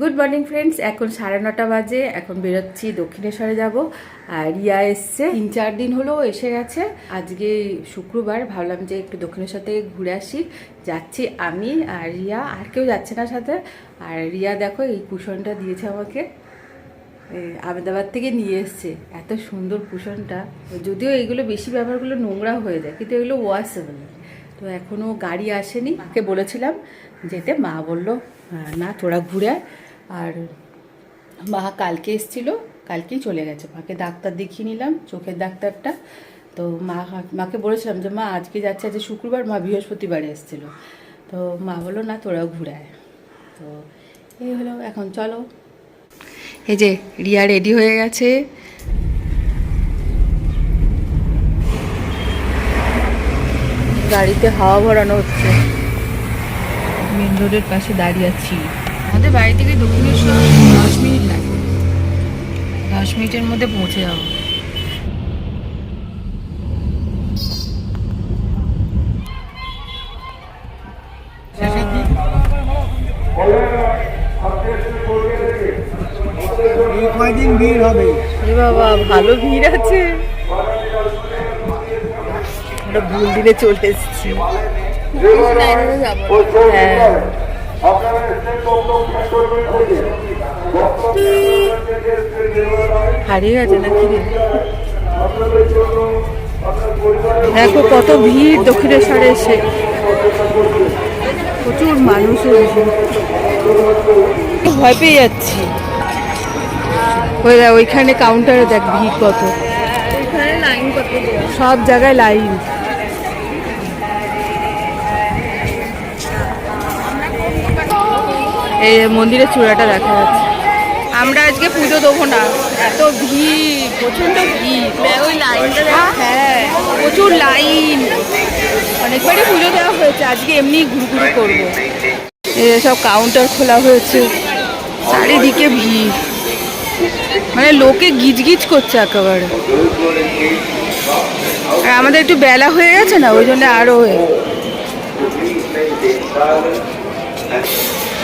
Good morning friends এখন সাড়ে নটা বাজে। এখন বেরোচ্ছি দক্ষিণেশ্বরে যাব। আর রিয়া এসছে। তিন চার দিন হলো এসে গেছে। আজকে শুক্রবার ভাবলাম যে একটু দক্ষিণেশ্বর থেকে ঘুরে আসি। যাচ্ছি আমি আর রিয়া। আর কেউ যাচ্ছে না সাথে। আর রিয়া দেখো এই কুশনটা দিয়েছে আমাকে। আহমেদাবাদ থেকে নিয়ে এসছে। এত সুন্দর কুশনটা। যদিও এগুলো বেশি ব্যবহারগুলো নোংরা হয়ে যায় কিন্তু এগুলো ওয়াশেবল তো এখনও গাড়ি আসেনি। মাকে বলেছিলাম যেতে। মা বলল "আহ, না তোরা ঘুরে আয়।" আর মা কালকে এসেছিল, কালকেই চলে গেছে। মাকে ডাক্তার দেখিয়ে নিলাম, চোখের ডাক্তারটা। তো মা, মাকে বলেছিলাম যে, মা, আজকে যাচ্ছে, আজকে শুক্রবার, মা বৃহস্পতিবারে এসেছিল। তো মা বলল, না, তোরাও ঘুরায় তো এই হলো, এখন চলো। এই যে, রিয়া রেডি হয়ে গেছে। গাড়িতে হাওয়া ভরানো হচ্ছে। মেন রোডের পাশে দাঁড়িয়ে আছি। আমাদের বাড়ি থেকে দক্ষিণেশ্বর দশ মিনিট লাগে। দশ মিনিটের মধ্যে পৌঁছে যাব। কয়দিন ভিড় হবে? এ বাবা ভালো ভিড় আছে। আমরা ভুল দিনে চলে এসেছি। হ্যাঁ। হারিয়ে গেছে নাকি দেখো কত ভিড় দক্ষিণেশ্বরে এসে। প্রচুর মানুষ। ভয় পেয়ে যাচ্ছি। ওই ওইখানে কাউন্টারে দেখ ভিড় কত। সব জায়গায় লাইন এই মন্দিরের চূড়াটা দেখা যাচ্ছে। আমরা আজকে পুজো দেবো না। এত ভিড় প্রচণ্ড ভিড়। ওই লাইনটা হ্যাঁ প্রচুর লাইন। অনেকবারই পুজো দেওয়া হয়েছে আজকে এমনি ঘুরঘুরি করব। এই সব কাউন্টার খোলা হয়েছে চারিদিকে ভিড়। মানে লোকে গিজগিজ করছে একেবারে। আর আমাদের একটু বেলা হয়ে গেছে না ওই জন্য আরও হয়ে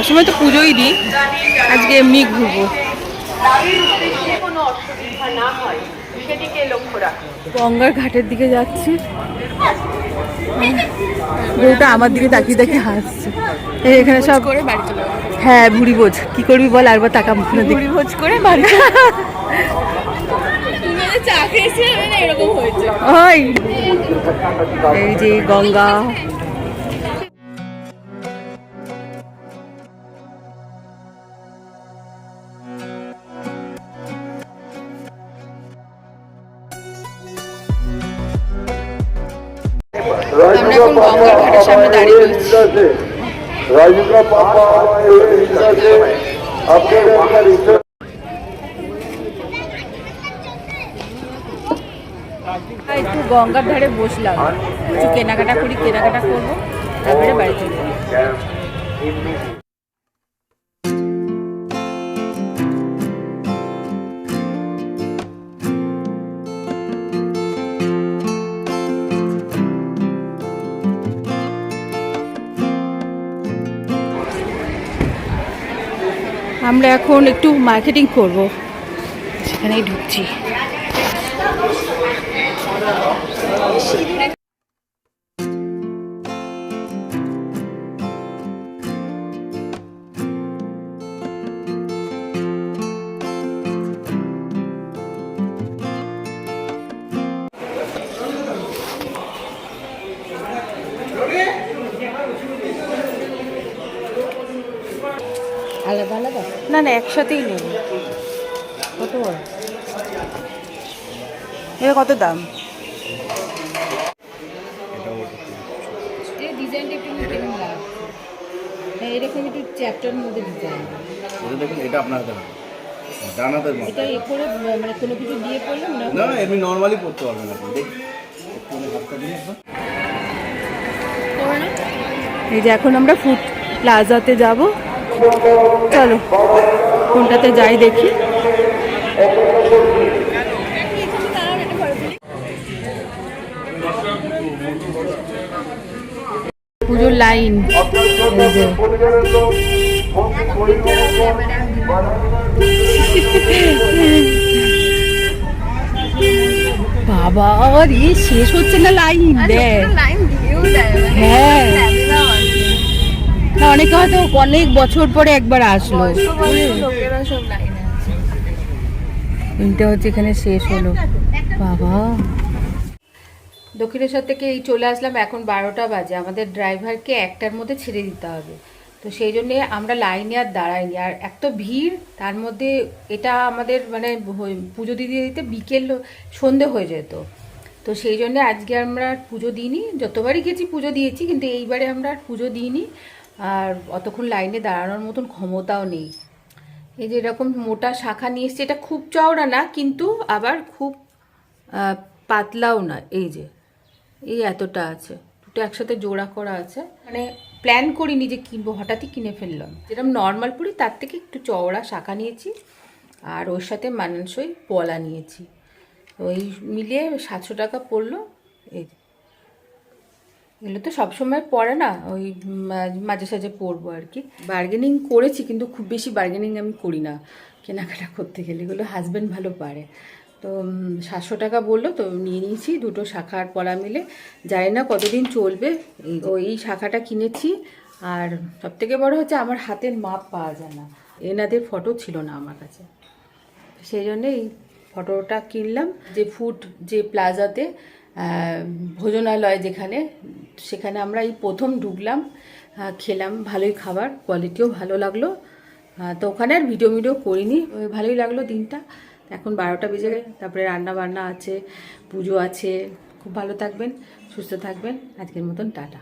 সবসময় তো পুজোই দিই। আজকে এমনি ঘুরবো। গঙ্গার ঘাটের দিকে যাচ্ছি। বউটা আমার দিকে তাকিয়ে তাকিয়ে হাসছে। এই এখানে সব করে বাড়ি চলে হ্যাঁ ভুড়ি বোঝ কি করবি বল আরবার টাকা মুখে ভুড়ি ভোজ করে বাড়ি এই যে গঙ্গা। এখন গঙ্গার ঘাটের সামনে দাঁড়িয়ে রয়েছি। একটা গঙ্গার ধারে বসলাম। কিছু কেনাকাটা করি কেনাকাটা করব। তারপরে বাড়ি চলে আমরা এখন একটু মার্কেটিং করব। সেখানেই ঢুকছি। আলাদা আলাদা? না না একসাথেই নেব। কত এটা কত দাম? হ্যাঁ এরকম একটু চ্যাপ্টার মধ্যে ডিজাইন। এটা দেখুন এটা আপনার হাতে হবে। ডানাতের মাথা এটা করে মানে কোনো কিছু দিয়ে পড়লাম না না এমনি নর্মালি করতে পারবেন আপনি দেখি। একটুখানি হাতটা দিয়ে এই যে এখন আমরা ফুড প্লাজাতে যাব। চলো কোনটাতে যাই দেখি। পুজোর লাইন। বাবা রে শেষ হচ্ছে না লাইন দেখ। দেয়। হ্যাঁ। অনেকে হয়তো অনেক বছর পরে একবার আসলো। তিনটে হচ্ছে এখানে শেষ হলো। বাবা। দক্ষিণেশ্বর থেকে এই চলে আসলাম এখন বারোটা বাজে। আমাদের ড্রাইভারকে একটার মধ্যে ছেড়ে দিতে হবে। তো সেই জন্যে আমরা লাইনে আর দাঁড়াইনি। আর এত ভিড়, তার মধ্যে এটা আমাদের মানে পুজো দিতে দিতে বিকেল সন্ধে হয়ে যেত। তো সেই জন্য আজকে আমরা পুজো দিইনি। যতবারই গেছি পুজো দিয়েছি, কিন্তু এইবারে আমরা পুজো দিইনি। আর অতক্ষণ লাইনে দাঁড়ানোর মতন ক্ষমতাও নেই। এই যে এরকম মোটা শাখা নিয়ে এসছে, এটা খুব চওড়া না, কিন্তু আবার খুব পাতলাও না, এই যে, এই এতটা আছে। দুটো একসাথে জোড়া করা আছে। মানে প্ল্যান করিনি যে কিনবো, হঠাৎই কিনে ফেললাম। যেরকম নর্মাল পুরি, তার থেকে একটু চওড়া শাখা নিয়েছি, আর ওর সাথে মানানসই পলা নিয়েছি। ওই মিলিয়ে সাতশো টাকা পড়ল, এই। এগুলো তো সবসময় পড়ে না, ওই মাঝে সাঝে পরবো আর কি। বার্গেনিং করেছি, কিন্তু খুব বেশি বার্গেনিং আমি করি না। কেনাকাটা করতে গেলে এগুলো হাজব্যান্ড ভালো পারে। তো সাতশো টাকা বলল, তো নিয়ে নিয়েছি দুটো শাখা আর পলা মিলে। জানি না কতদিন চলবে, এই শাখাটা কিনেছি। আর সব থেকে বড় হচ্ছে আমার হাতের মাপ পাওয়া যায় না। এনাদের ফটো ছিল না আমার কাছে। সেই জন্য এই ফটোটা কিনলাম। যে ফুড যে প্লাজাতে ভোজনালয় যেখানে, সেখানে আমরা এই প্রথম ঢুকলাম খেলাম, ভালোই খাবার কোয়ালিটিও ভালো লাগল। তো ওখানে আর ভিডিও ভিডিও করিনি ভালোই লাগল দিনটা। এখন বারোটা বেজে গেল, তারপরে রান্না বান্না আছে, পুজো আছে। খুব ভালো থাকবেন, সুস্থ থাকবেন। আজকের মতন টাটা।